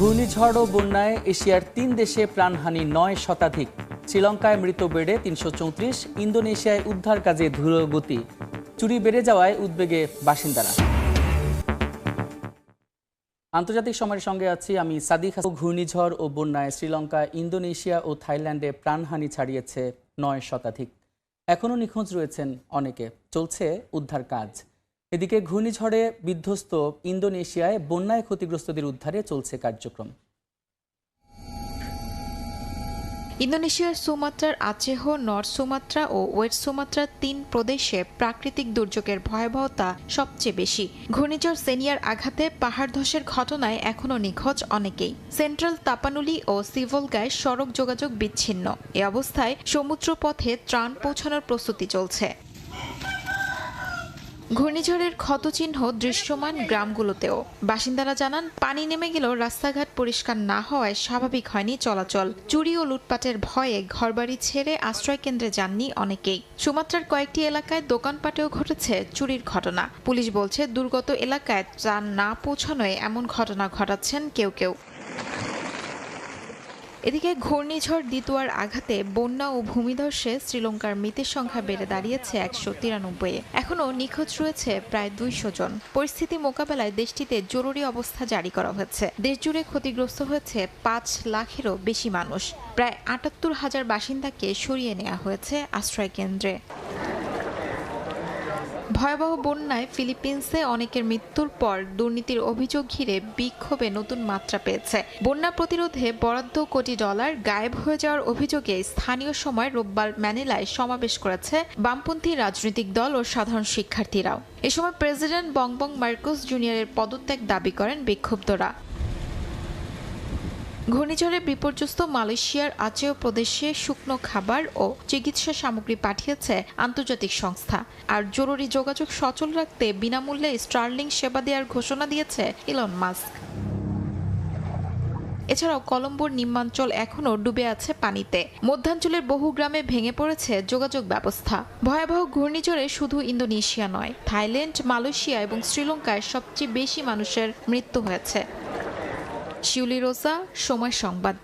ঘূর্ণিঝড় ও বন্যায় এশিয়ার তিন দেশে প্রাণহানি নয় শতাধিক। শ্রীলঙ্কায় মৃত বেড়ে তিনশো চৌত্রিশ, ইন্দোনেশিয়ায় উদ্ধার কাজে ধুলোগতি চুরি বেড়ে যাওয়ায় উদ্বেগে বাসিন্দারা। আন্তর্জাতিক সময়ের সঙ্গে আছি আমি সাদিক ঘূর্ণিঝড় ও বন্যায় শ্রীলঙ্কা, ইন্দোনেশিয়া ও থাইল্যান্ডে প্রাণহানি ছাড়িয়েছে নয় শতাধিক। এখনও নিখোঁজ রয়েছেন অনেকে। চলছে উদ্ধার কাজ। এদিকে ঘূর্ণিঝড়ে বিধ্বস্ত ইন্দোনেশিয়ায় বন্যায় ক্ষতিগ্রস্তদের উদ্ধারে চলছে কার্যক্রম। ইন্দোনেশিয়ার সুমাত্রার আচেহ, নর্থ সুমাত্রা ও ওয়েস্ট সুমাত্রার তিন প্রদেশে প্রাকৃতিক দুর্যোগের ভয়াবহতা সবচেয়ে বেশি। ঘূর্ণিঝড় সেনিয়ার আঘাতে পাহাড় ধসের ঘটনায় এখনও নিখোঁজ অনেকেই। সেন্ট্রাল তাপানুলি ও সিভলগায় সড়ক যোগাযোগ বিচ্ছিন্ন। এ অবস্থায় সমুদ্রপথে ত্রাণ পৌঁছানোর প্রস্তুতি চলছে। ঘূর্ণিঝড়ের ক্ষতচিহ্ন দৃশ্যমান গ্রামগুলোতেও। বাসিন্দারা জানান, পানি নেমে গেলেও রাস্তাঘাট পরিষ্কার না হওয়ায় স্বাভাবিক হয়নি চলাচল। চুরি ও লুটপাটের ভয়ে ঘরবাড়ি ছেড়ে আশ্রয় কেন্দ্রে যাননি অনেকেই। সুমাত্রার কয়েকটি এলাকায় দোকানপাটেও ঘটেছে চুরির ঘটনা। পুলিশ বলছে, দুর্গত এলাকায় ত্রাণ না পৌঁছানোয় এমন ঘটনা ঘটাচ্ছেন কেউ কেউ। এদিকে ঘূর্ণিঝড় দ্বিতুয়ার আঘাতে বন্যা ও ভূমিধসে শ্রীলঙ্কার মৃতের সংখ্যা বেড়ে দাঁড়িয়েছে একশো তিরানব্বই। এখনও নিখোঁজ রয়েছে প্রায় দুইশো জন। পরিস্থিতি মোকাবেলায় দেশটিতে জরুরি অবস্থা জারি করা হয়েছে। দেশজুড়ে ক্ষতিগ্রস্ত হয়েছে পাঁচ লাখেরও বেশি মানুষ। প্রায় আটাত্তর হাজার বাসিন্দাকে সরিয়ে নেওয়া হয়েছে আশ্রয় কেন্দ্রে ভয়াবহ বন্যায় ফিলিপিন্সে অনেকের মৃত্যুর পর দুর্নীতির অভিযোগ ঘিরে বিক্ষোভে নতুন মাত্রা পেয়েছে। বন্যা প্রতিরোধে বরাদ্দ কোটি ডলার গায়েব হয়ে যাওয়ার অভিযোগে স্থানীয় সময় রোববার ম্যানিলায় সমাবেশ করেছে বামপন্থী রাজনৈতিক দল ও সাধারণ শিক্ষার্থীরাও। এ সময় প্রেসিডেন্ট বংবং মার্কোস জুনিয়রের পদত্যাগ দাবি করেন বিক্ষুব্ধরা। ঘূর্ণিঝড়ে বিপর্যস্ত মালয়েশিয়ার আচেয় প্রদেশে শুকনো খাবার ও চিকিৎসা সামগ্রী পাঠিয়েছে আন্তর্জাতিক সংস্থা। আর জরুরি যোগাযোগ সচল রাখতে বিনামূল্যে স্টার্লিং সেবা দেওয়ার ঘোষণা দিয়েছে ইলন মাস্ক। এছাড়াও কলম্বোর নিম্নাঞ্চল এখনও ডুবে আছে পানিতে। মধ্যাঞ্চলের বহু গ্রামে ভেঙে পড়েছে যোগাযোগ ব্যবস্থা। ভয়াবহ ঘূর্ণিঝড়ে শুধু ইন্দোনেশিয়া নয়, থাইল্যান্ড, মালয়েশিয়া এবং শ্রীলঙ্কায় সবচেয়ে বেশি মানুষের মৃত্যু হয়েছে। শিউলি রোজা সময় সংবাদ।